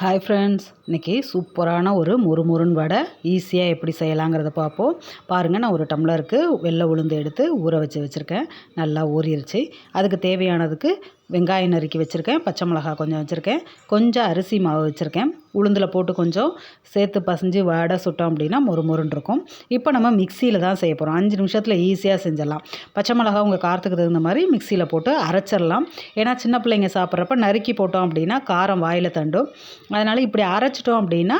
Hi friends இன்றைக்கி சூப்பரான ஒரு முறுமுறுன் வடை. ஈஸியாக எப்படி செய்யலாங்கிறத பார்ப்போம். பாருங்கள் நான் ஒரு டம்ளருக்கு வெள்ளை உளுந்து எடுத்து ஊற வச்சு வச்சுருக்கேன். நல்லா ஊறிடுச்சு அதுக்கு தேவையானதுக்கு வெங்காயம் நறுக்கி வச்சுருக்கேன். பச்சை மிளகா கொஞ்சம் வச்சுருக்கேன். கொஞ்சம் அரிசி மாவு வச்சுருக்கேன். உளுந்தில் போட்டு கொஞ்சம் சேர்த்து பசைஞ்சு வடை சுட்டோம் அப்படின்னா மொறு மொறுன்னு இருக்கும். இப்போ நம்ம மிக்சியில் தான் செய்ய போகிறோம் அஞ்சு நிமிஷத்தில் ஈஸியாக செஞ்சிடலாம். பச்சை மிளகா உங்கள் காரத்துக்கு தகுந்த மாதிரி மிக்சியில் போட்டு அரைச்சிடலாம். ஏன்னா சின்ன பிள்ளைங்க சாப்பிட்றப்ப நறுக்கி போட்டோம் அப்படின்னா காரம் வாயில் தண்டும். அதனால் இப்படி அரைச்சிட்டோம் அப்படின்னா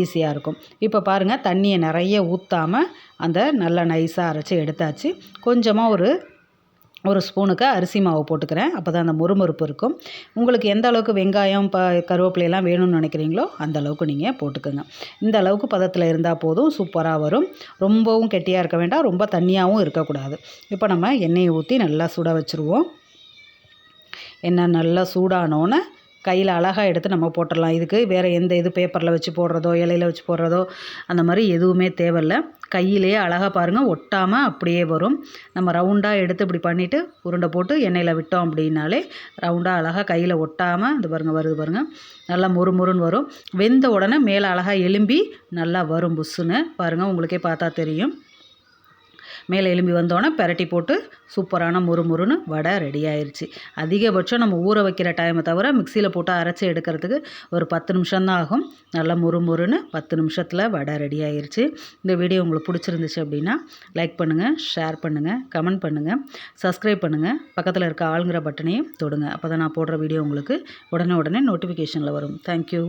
ஈஸியாக இருக்கும். இப்போ பாருங்கள் தண்ணியை நிறைய ஊற்றாமல் அந்த நல்லா நைஸாக அரைச்சி எடுத்தாச்சு. கொஞ்சமாக ஒரு ஒரு ஸ்பூனுக்கு அரிசி மாவு போட்டுக்கிறேன். அப்போ தான் அந்த முறுமுறுப்பு இருக்கும். உங்களுக்கு எந்த அளவுக்கு வெங்காயம் ப கருவேப்பிலையெல்லாம் வேணும்னு நினைக்கிறீங்களோ அந்த அளவுக்கு நீங்கள் போட்டுக்கோங்க. இந்த அளவுக்கு பதத்தில் இருந்தால் போதும் சூப்பராக வரும். ரொம்பவும் கெட்டியாக இருக்க வேண்டாம். ரொம்ப தண்ணியாகவும் இருக்கக்கூடாது. இப்போ நம்ம எண்ணெயை ஊற்றி நல்லா சுட வச்சுருவோம். எண்ணெய் நல்லா சூடானோன்னே கையில் அழகாக எடுத்து நம்ம போட்டுடலாம். இதுக்கு வேறு எந்த இது பேப்பரில் வச்சு போடுறதோ இலையில வச்சு போடுறதோ அந்த மாதிரி எதுவுமே தேவையில்ல. கையிலேயே அழகாக பாருங்கள் ஒட்டாமல் அப்படியே வரும். நம்ம ரவுண்டாக எடுத்து இப்படி பண்ணிவிட்டு உருண்டை போட்டு எண்ணெயில் விட்டோம் அப்படின்னாலே ரவுண்டாக அழகாக கையில் ஒட்டாமல் இது பாருங்கள் வருது பாருங்கள் நல்லா முறுமுறுன்னு வரும். வெந்த உடனே மேலே அழகாக எலும்பி நல்லா வரும் புஷ்ஷுன்னு. பாருங்கள் உங்களுக்கே பார்த்தா தெரியும். மேலே எலும்பி வந்தோடனே பெரட்டி போட்டு சூப்பரான முறுமுறுன்னு வடை ரெடி ஆயிடுச்சு அதிகபட்சம் நம்ம ஊற வைக்கிற டைமை தவிர மிக்சியில் போட்டு அரைச்சி எடுக்கிறதுக்கு ஒரு பத்து நிமிஷம்தான் ஆகும். நல்லா முறுமுறுன்னு பத்து நிமிஷத்தில் வடை ரெடி ஆயிடுச்சு இந்த வீடியோ உங்களுக்கு பிடிச்சிருந்துச்சு அப்படின்னா லைக் பண்ணுங்கள் ஷேர் பண்ணுங்கள் கமெண்ட் பண்ணுங்கள் சப்ஸ்கிரைப் பண்ணுங்கள் பக்கத்தில் இருக்க ஆளுங்கிற பட்டனையும் தொடுங்க. அப்போ தான் நான் போடுற வீடியோ உங்களுக்கு உடனே உடனே நோட்டிஃபிகேஷனில் வரும். தேங்க்யூ